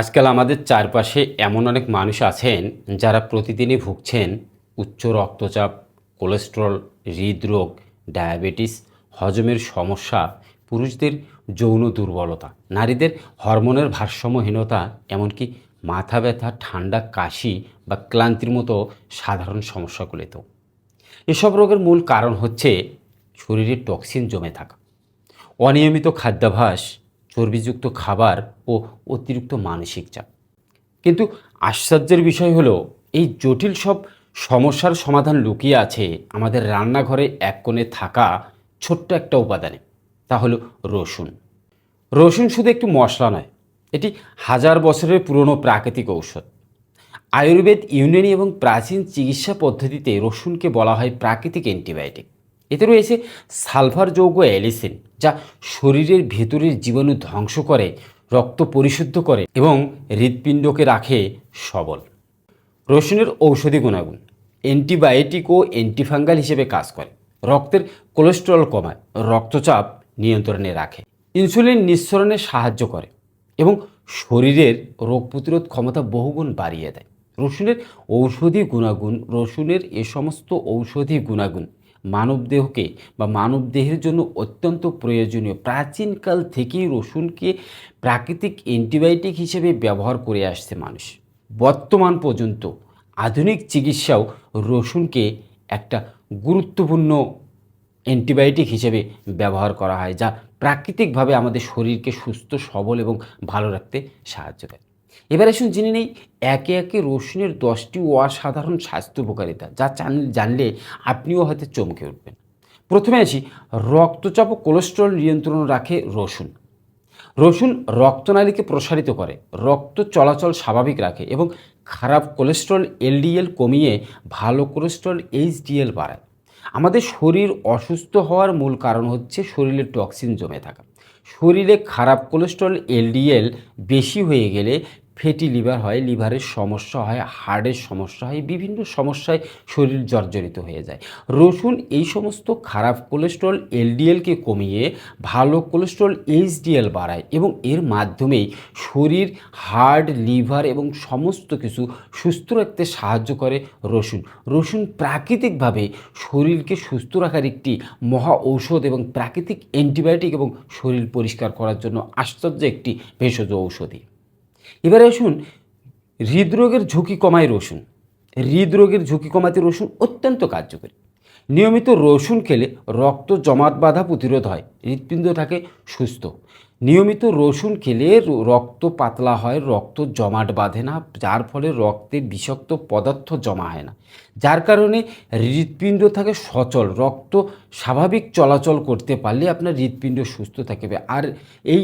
আজকাল আমাদের চারপাশে এমন অনেক মানুষ আছেন যারা প্রতিদিনই ভুগছেন উচ্চ রক্তচাপ, কোলেস্টেরল, হৃদরোগ, ডায়াবেটিস, হজমের সমস্যা, পুরুষদের যৌন দুর্বলতা, নারীদের হরমোনের ভারসাম্যহীনতা, এমনকি মাথা ব্যথা, ঠান্ডা, কাশি বা ক্লান্তির মতো সাধারণ সমস্যাগুলিতেও। এসব রোগের মূল কারণ হচ্ছে শরীরে টক্সিন জমে থাকা, অনিয়মিত খাদ্যাভ্যাস চর্বিযুক্ত খাবার ও অতিরিক্ত মানসিক চাপ। কিন্তু আশ্চর্যের বিষয় হলো, এই জটিল সব সমস্যার সমাধান লুকিয়ে আছে আমাদের রান্নাঘরে এক কোণে থাকা ছোট্ট একটা উপাদানে, তা হলো রসুন। রসুন শুধু একটি মশলা নয়, এটি হাজার বছরের পুরনো প্রাকৃতিক ঔষধ। আয়ুর্বেদ, ইউনানি এবং প্রাচীন চিকিৎসা পদ্ধতিতে রসুনকে বলা হয় প্রাকৃতিক অ্যান্টিবায়োটিক। এতে রয়েছে সালফার যৌগ অ্যালিসিন, যা শরীরের ভেতরের জীবাণু ধ্বংস করে, রক্ত পরিশুদ্ধ করে এবং হৃৎপিণ্ডকে রাখে সবল। রসুনের ঔষধি গুণাগুণ, অ্যান্টিবায়োটিক ও অ্যান্টিফাঙ্গাল হিসেবে কাজ করে। রক্তের কোলেস্টেরল কমায়, রক্তচাপ নিয়ন্ত্রণে রাখে। ইনসুলিন নিঃসরণে সাহায্য করে এবং শরীরের রোগ প্রতিরোধ ক্ষমতা বহুগুণ বাড়িয়ে দেয়। রসুনের ঔষধি গুণাগুণ, রসুনের এ সমস্ত ঔষধি গুণাগুণ মানবদেহকে বা মানবদেহের জন্য অত্যন্ত প্রয়োজনীয়। প্রাচীনকাল থেকেই রসুনকে প্রাকৃতিক অ্যান্টিবায়োটিক হিসেবে ব্যবহার করে আসছে মানুষ। বর্তমান পর্যন্ত আধুনিক চিকিৎসাও রসুনকে একটা গুরুত্বপূর্ণ অ্যান্টিবায়োটিক হিসেবে ব্যবহার করা হয়, যা প্রাকৃতিকভাবে আমাদের শরীরকে সুস্থ, সবল এবং ভালো রাখতে সাহায্য করে। এবার আসুন জেনে নেই, একে একে রসুনের দশটি অসাধারণ স্বাস্থ্য উপকারিতা, যা জানলে আপনিও হয়তো চমকে উঠবেন। প্রথমে আসি, রক্তচাপ ও কোলেস্ট্রল নিয়ন্ত্রণ রাখে রসুন। রসুন রক্তনালীকে প্রসারিত করে, রক্ত চলাচল স্বাভাবিক রাখে এবং খারাপ কোলেস্ট্রল এলডিএল কমিয়ে ভালো কোলেস্ট্রল এইচডিএল বাড়ায়। আমাদের শরীর অসুস্থ হওয়ার মূল কারণ হচ্ছে শরীরে টক্সিন জমে থাকা। শরীরে খারাপ কোলেস্ট্রল এলডিএল বেশি হয়ে গেলে ফ্যাটি লিভার হয়, লিভারের সমস্যা হয়, হার্টের সমস্যা হয়, বিভিন্ন সমস্যায় শরীর জর্জরিত হয়ে যায়। রসুন এই সমস্ত খারাপ কোলেস্ট্রল এলডিএলকে কমিয়ে ভালো কোলেস্ট্রল এইচডিএল বাড়ায় এবং এর মাধ্যমেই শরীর, হার্ট, লিভার এবং সমস্ত কিছু সুস্থ রাখতে সাহায্য করে রসুন। রসুন প্রাকৃতিকভাবে শরীরকে সুস্থ রাখার একটি মহা ঔষধ এবং প্রাকৃতিক অ্যান্টিবায়োটিক এবং শরীর পরিষ্কার করার জন্য আশ্চর্য একটি ভেষজ ঔষধি। এবারে আসুন, হৃদরোগের ঝুঁকি কমায় রসুন। হৃদরোগের ঝুঁকি কমাতে রসুন অত্যন্ত কার্যকরী। নিয়মিত রসুন খেলে রক্ত জমাট বাঁধা প্রতিরোধ হয়, হৃৎপিণ্ড থাকে সুস্থ। নিয়মিত রসুন খেলে রক্ত পাতলা হয়, রক্ত জমাট বাঁধে না, যার ফলে রক্তে বিষাক্ত পদার্থ জমা হয় না। যার কারণে হৃৎপিণ্ড থাকে সচল, রক্ত স্বাভাবিক চলাচল করতে পারলে আপনার হৃৎপিণ্ড সুস্থ থাকবে। আর এই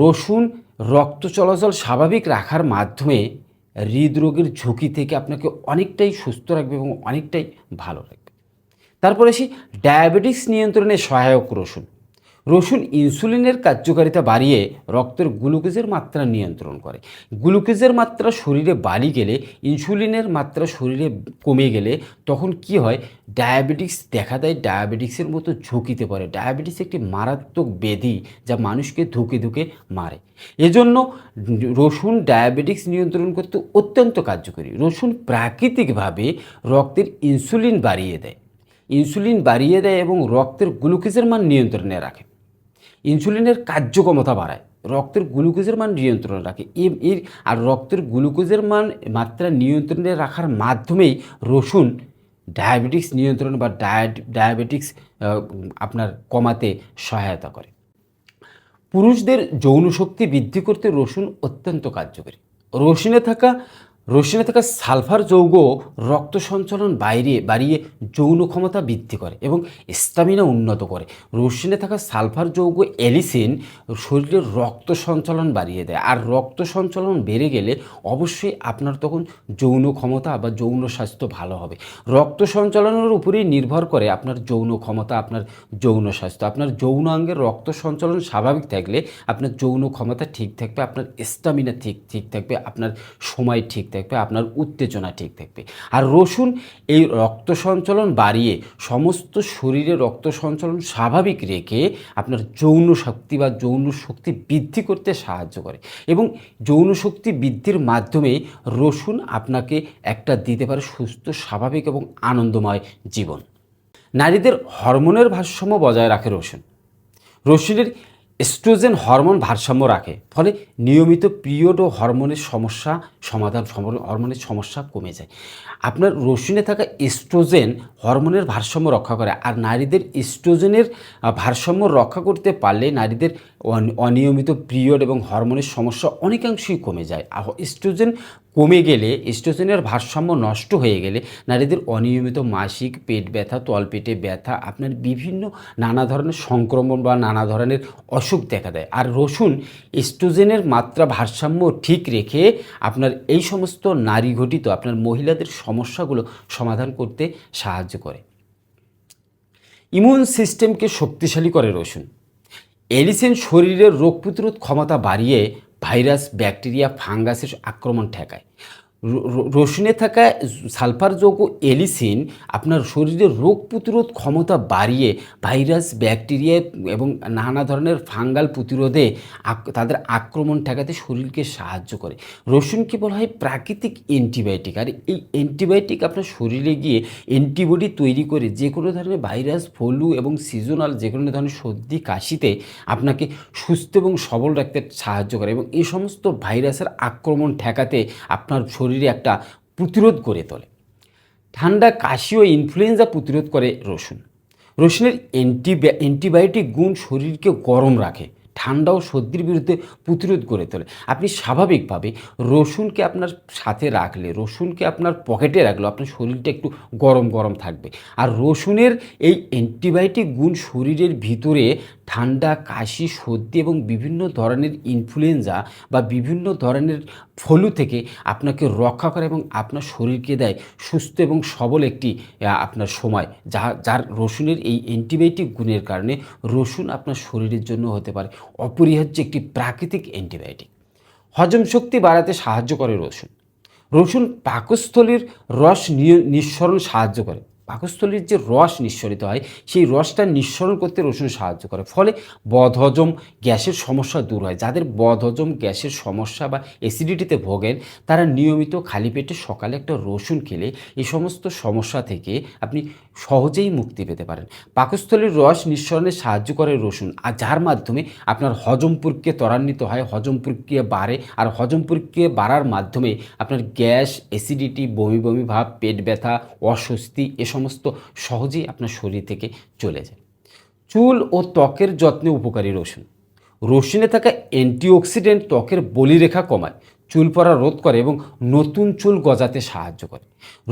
রসুন রক্ত চলাচল স্বাভাবিক রাখার মাধ্যমে হৃদরোগের ঝুঁকি থেকে আপনাকে অনেকটাই সুস্থ রাখবে এবং অনেকটাই ভালো রাখবে। তারপরে আসি ডায়াবেটিস নিয়ন্ত্রণে সহায়ক রসুন। রসুন ইনসুলিনের কার্যকারিতা বাড়িয়ে রক্তের গ্লুকোজের মাত্রা নিয়ন্ত্রণ করে। গ্লুকোজের মাত্রা শরীরে বাড়ি গেলে, ইনসুলিনের মাত্রা শরীরে কমে গেলে তখন কি হয়? ডায়াবেটিস দেখা দেয়, ডায়াবেটিক্সের মতো ঝুঁকিতে পড়ে। ডায়াবেটিস একটি মারাত্মক ব্যাধি যা মানুষকে ধুকে ধুকে মারে। এজন্য রসুন ডায়াবেটিক্স নিয়ন্ত্রণ করতে অত্যন্ত কার্যকরী। রসুন প্রাকৃতিকভাবে রক্তের ইনসুলিন বাড়িয়ে দেয়। ইনসুলিন বাড়িয়ে দেয় এবং রক্তের গ্লুকোজের মান নিয়ন্ত্রণে রাখে। ইনসুলিনের কার্যক্ষমতা বাড়ায়। রক্তের গ্লুকোজের মান নিয়ন্ত্রণে রাখে। এর- আর রক্তের গ্লুকোজের মান মাত্রা নিয়ন্ত্রণে রাখার মাধ্যমেই রসুন ডায়াবেটিক্স নিয়ন্ত্রণ বা ডায়াবেটিক্স আপনার কমাতে সহায়তা করে। পুরুষদের যৌন শক্তি বৃদ্ধি করতে রসুন অত্যন্ত কার্যকরী। রসুনে থাকা রসুনে থাকা সালফার যৌগ রক্ত সঞ্চালন বাইরে, বাড়িয়ে যৌন ক্ষমতা বৃদ্ধি করে এবং স্টামিনা উন্নত করে। রসুনে থাকা সালফার যৌগ এলিসিন শরীরের রক্ত সঞ্চালন বাড়িয়ে দেয়। আর রক্ত সঞ্চালন বেড়ে গেলে অবশ্যই আপনার তখন যৌন ক্ষমতা বা যৌন স্বাস্থ্য ভালো হবে। রক্ত সঞ্চালনের উপরেই নির্ভর করে আপনার যৌন ক্ষমতা, আপনার যৌন স্বাস্থ্য। আপনার যৌন অঙ্গের রক্ত সঞ্চালন স্বাভাবিক থাকলে আপনার যৌন ক্ষমতা ঠিক থাকবে, আপনার স্টামিনা ঠিক ঠিক থাকবে, আপনার সময় ঠিক থাকবে আপনার উত্তেজনা ঠিক থাকবে আর রসুন, এই রক্ত সঞ্চালন বাড়িয়ে সমস্ত শরীরে রক্ত সঞ্চালন স্বাভাবিক রেখে আপনার যৌন শক্তি বা যৌন শক্তি বৃদ্ধি করতে সাহায্য করে। এবং যৌন শক্তি বৃদ্ধির মাধ্যমে রসুন আপনাকে একটা দিতে পারে সুস্থ, স্বাভাবিক এবং আনন্দময় জীবন। নারীদের হরমোনের ভারসাম্য বজায় রাখে রসুন। রসুনের এস্ট্রোজেন হরমোন ভারসাম্য রাখে, ফলে নিয়মিত পিরিয়ড ও হরমোনের সমস্যা, সমাধান হরমোনের সমস্যা কমে যায়। আপনার রসুনে থাকা এস্ট্রোজেন হরমোনের ভারসাম্য রক্ষা করে, আর নারীদের এস্ট্রোজেনের ভারসাম্য রক্ষা করতে পারলে নারীদের অনিয়মিত পিরিয়ড এবং হরমোনের সমস্যা অনেকাংশই কমে যায়। আর এস্ট্রোজেন কমে গেলে এস্ট্রোজেনের ভারসাম্য নষ্ট হয়ে গেলে নারীদের অনিয়মিত মাসিক পেট ব্যথা, তলপেটে ব্যথা, আপনার বিভিন্ন নানা ধরনের সংক্রমণ বা নানা ধরনের অসুখ দেখা দেয়। আর রসুন এস্ট্রোজেনের মাত্রা ভারসাম্য ঠিক রেখে আপনার এই সমস্ত নারী ঘটিত, আপনার মহিলাদের সমস্যাগুলো সমাধান করতে সাহায্য করে। ইমিউন সিস্টেমকে শক্তিশালী করে রসুন। এলিসেন শরীরের রোগ প্রতিরোধ ক্ষমতা বাড়িয়ে ভাইরাস ব্যাকটেরিয়া ফাঙ্গাসের আক্রমণ ঠেকায়। রসুনে থাকা সালফার যৌগ এলিসিন আপনার শরীরের রোগ প্রতিরোধ ক্ষমতা বাড়িয়ে ভাইরাস, ব্যাকটেরিয়া এবং নানা ধরনের ফাঙ্গাল প্রতিরোধে তাদের আক্রমণ ঠেকাতে শরীরকে সাহায্য করে। রসুনকে বলা হয় প্রাকৃতিক অ্যান্টিবায়োটিক। আর এই অ্যান্টিবায়োটিক আপনার শরীরে গিয়ে অ্যান্টিবডি তৈরি করে যে কোনো ধরনের ভাইরাস, ফলু এবং সিজনাল যে কোনো ধরনের সর্দি, কাশিতে আপনাকে সুস্থ এবং সবল রাখতে সাহায্য করে এবং এই সমস্ত ভাইরাসের আক্রমণ ঠেকাতে আপনার শরীরে একটা প্রতিরোধ করে তোলে। ঠান্ডা, কাশি ও ইনফ্লুয়েঞ্জা প্রতিরোধ করে রসুন। রসুনের অ্যান্টি অ্যান্টিবায়োটিক গুণ শরীরকে গরম রাখে, ঠান্ডা ও সর্দির বিরুদ্ধে প্রতিরোধ করে তোলে। আপনি স্বাভাবিকভাবে রসুনকে আপনার সাথে রাখলে, রসুনকে আপনার পকেটে রাখলে আপনার শরীরটা একটু গরম গরম থাকবে। আর রসুনের এই অ্যান্টিবায়োটিক গুণ শরীরের ভিতরে ঠান্ডা, কাশি, সর্দি এবং বিভিন্ন ধরনের ইনফ্লুয়েঞ্জা বা বিভিন্ন ধরনের ফলু থেকে আপনাকে রক্ষা করে এবং আপনার শরীরকে দেয় সুস্থ এবং সবল একটি আপনার সময়। যা, যার রসুনের এই অ্যান্টিবায়োটিক গুণের কারণে রসুন আপনার শরীরের জন্য হতে পারে। অপরিহার্য একটি প্রাকৃতিক অ্যান্টিবায়োটিক হজম শক্তি বাড়াতে সাহায্য করে রসুন। রসুন পাকস্থলীর রস নিঃসরণ সাহায্য করে। পাকস্থলীর যে রস নিঃসরিত হয়, সেই রসটা নিঃসরণ করতে রসুন সাহায্য করে। ফলে বদহজম গ্যাসের সমস্যা দূর হয়। যাদের বদহজম গ্যাসের সমস্যা বা অ্যাসিডিটিতে ভোগেন, তারা নিয়মিত খালি পেটে সকালে একটা রসুন খেলে এই সমস্ত সমস্যা থেকে আপনি সহজেই মুক্তি পেতে পারেন। পাকস্থলীর রস নিঃসরণে সাহায্য করে রসুন, আর যার মাধ্যমে আপনার হজম প্রক্রিয়া ত্বরান্বিত হয়, হজম প্রক্রিয়া বাড়ে, আর হজম প্রক্রিয়া বাড়ার মাধ্যমে আপনার গ্যাস অ্যাসিডিটি বমি বমি ভাব, পেট ব্যথা, অস্বস্তি এ সমস্ত সহজেই আপনার শরীর থেকে চলে যায়। চুল ও ত্বকের যত্নে উপকারী রসুন। রসুনে থাকা অ্যান্টিঅক্সিডেন্ট ত্বকের বলিরেখা কমায়, চুল পড়া রোধ করে এবং নতুন চুল গজাতে সাহায্য করে।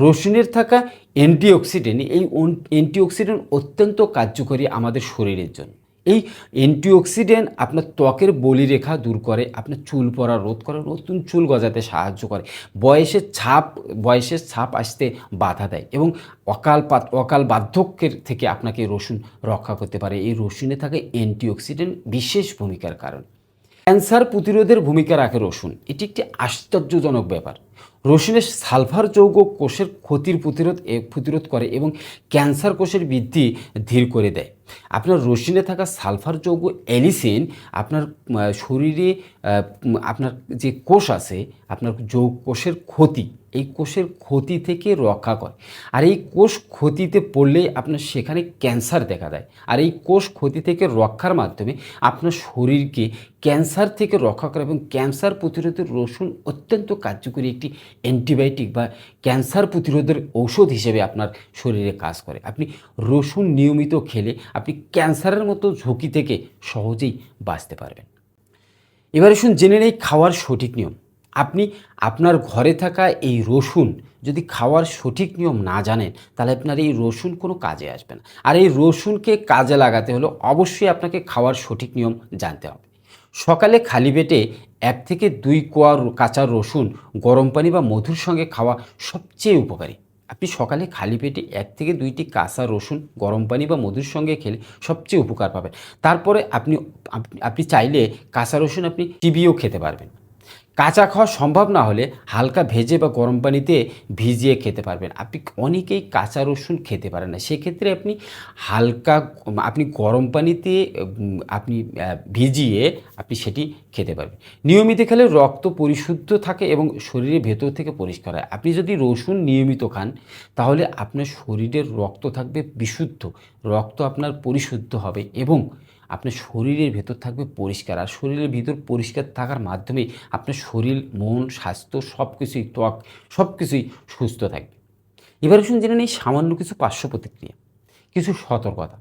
রসুনের থাকা অ্যান্টিঅক্সিডেন্ট এই অ্যান্টিঅক্সিডেন্ট অত্যন্ত কার্যকরী আমাদের শরীরের জন্য। এই অ্যান্টিঅক্সিডেন্ট আপনার ত্বকের বলিরেখা দূর করে, আপনার চুল পড়া রোধ করে, নতুন চুল গজাতে সাহায্য করে। বয়সের ছাপ বয়সের ছাপ আসতে বাধা দেয় এবং অকাল অকাল বার্ধক্যের থেকে আপনাকে রসুন রক্ষা করতে পারে। এই রসুনে থাকে অ্যান্টিঅক্সিডেন্ট বিশেষ ভূমিকার কারণ। ক্যান্সার প্রতিরোধের ভূমিকা রাখে রসুন। এটি একটি আশ্চর্যজনক ব্যাপার। রসুনের সালফার যৌগ কোষের ক্ষতির প্রতিরোধ প্রতিরোধ করে এবং ক্যান্সার কোষের বৃদ্ধি ধীর করে দেয়। আপনার রসুনে থাকা সালফার যৌগ অ্যালিসিন আপনার শরীরে আপনার যে কোষ আছে, আপনার যৌগ কোষের ক্ষতি এই কোষের ক্ষতি থেকে রক্ষা করে। আর এই কোষ ক্ষতিতে পড়লে আপনার সেখানে ক্যান্সার দেখা দেয়। আর এই কোষ ক্ষতি থেকে রক্ষার মাধ্যমে আপনার শরীরকে ক্যান্সার থেকে রক্ষা করে এবং ক্যান্সার প্রতিরোধের রসুন অত্যন্ত কার্যকরী একটি অ্যান্টিবায়োটিক বা ক্যান্সার প্রতিরোধের ঔষধ হিসেবে আপনার শরীরে কাজ করে। আপনি রসুন নিয়মিত খেলে আপনি ক্যান্সারের মতো ঝুঁকি থেকে সহজেই বাঁচতে পারবেন। এবারে শুন, জেনে নেই খাওয়ার সঠিক নিয়ম। আপনি আপনার ঘরে থাকা এই রসুন যদি খাওয়ার সঠিক নিয়ম না জানেন, তাহলে আপনার এই রসুন কোনো কাজে আসবে না। আর এই রসুনকে কাজে লাগাতে হলে অবশ্যই আপনাকে খাওয়ার সঠিক নিয়ম জানতে হবে। সকালে খালি পেটে এক থেকে দুই কোয়া কাঁচা রসুন, গরম পানি বা মধুর সঙ্গে খাওয়া সবচেয়ে উপকারী। আপনি সকালে খালি পেটে এক থেকে দুইটি কাঁচা রসুন, গরম পানি বা মধুর সঙ্গে খেলে সবচেয়ে উপকার পাবেন। তারপরে আপনি- আপনি চাইলে কাঁচা রসুন আপনি টিবিও খেতে পারবেন। কাঁচা খাওয়া সম্ভব না হলে হালকা ভেজে বা গরম পানিতে ভিজিয়ে খেতে পারবেন। আপনি অনেকেই কাঁচা রসুন খেতে পারেন না। সেক্ষেত্রে আপনি হালকা আপনি গরম পানিতে আপনি ভিজিয়ে আপনি সেটি খেতে পারবেন। নিয়মিত খেলে রক্ত পরিশুদ্ধ থাকে এবং শরীরের ভেতর থেকে পরিষ্কার হয়। আপনি যদি রসুন নিয়মিত খান, তাহলে আপনার শরীরের রক্ত থাকবে বিশুদ্ধ। রক্ত আপনার পরিশুদ্ধ হবে এবং আপনার শরীরের ভেতর থাকবে পরিষ্কার। আর শরীরের ভিতর পরিষ্কার থাকার মাধ্যমে আপনার শরীর, মন, স্বাস্থ্য সব কিছুই ত্বক সব কিছুই সুস্থ থাকবে। এবার শুন জেনে নেই সামান্য কিছু পার্শ্ব প্রতিক্রিয়া, কিছু সতর্কতা।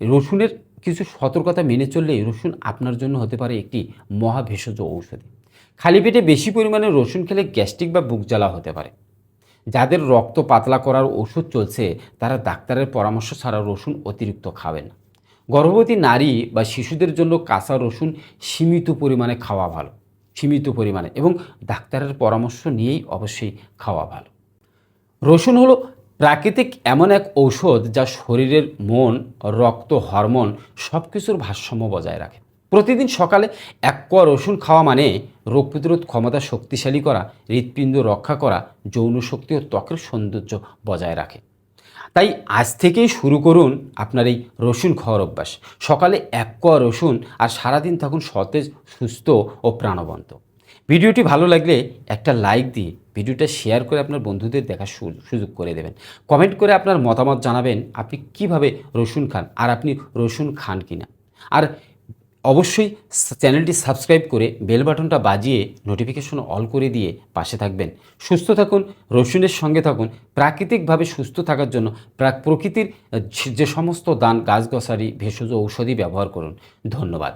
রসুনের কিছু সতর্কতা মেনে চললে রসুন আপনার জন্য হতে পারে একটি মহাভেষজ ঔষধি। খালি পেটে বেশি পরিমাণে রসুন খেলে গ্যাস্ট্রিক বা বুক জ্বালা হতে পারে। যাদের রক্ত পাতলা করার ওষুধ চলছে, তারা ডাক্তারের পরামর্শ ছাড়া রসুন অতিরিক্ত খাবে না। গর্ভবতী নারী বা শিশুদের জন্য কাঁচা রসুন সীমিত পরিমাণে খাওয়া ভালো, সীমিত পরিমাণে এবং ডাক্তারের পরামর্শ নিয়েই অবশ্যই খাওয়া ভালো। রসুন হলো প্রাকৃতিক এমন এক ঔষধ যা শরীরের মন, রক্ত, হরমোন সব কিছুর ভারসাম্য বজায় রাখে। প্রতিদিন সকালে এক কোয়া রসুন খাওয়া মানে রোগ প্রতিরোধ ক্ষমতা শক্তিশালী করা, হৃৎপিণ্ড রক্ষা করা যৌন শক্তি ও ত্বকের সৌন্দর্য বজায় রাখে। তাই আজ থেকেই শুরু করুন আপনার এই রসুন খাওয়ার অভ্যাস। সকালে এক কোয়া রসুন আর সারাদিন থাকুন সতেজ, সুস্থ ও প্রাণবন্ত। ভিডিওটি ভালো লাগলে একটা লাইক দিয়ে ভিডিওটা শেয়ার করে আপনার বন্ধুদের দেখার সুযোগ করে দেবেন। কমেন্ট করে আপনার মতামত জানাবেন আপনি কীভাবে রসুন খান আর আপনি রসুন খান কিনা। আর অবশ্যই চ্যানেলটি সাবস্ক্রাইব করে বেল বাটনটা বাজিয়ে নোটিফিকেশন অল করে দিয়ে পাশে থাকবেন। সুস্থ থাকুন, রসুনের সঙ্গে থাকুন, প্রাকৃতিকভাবে সুস্থ থাকার জন্য প্রাক প্রকৃতির যে সমস্ত দান গাছগাছারি ভেষজ ঔষধি ব্যবহার করুন। ধন্যবাদ।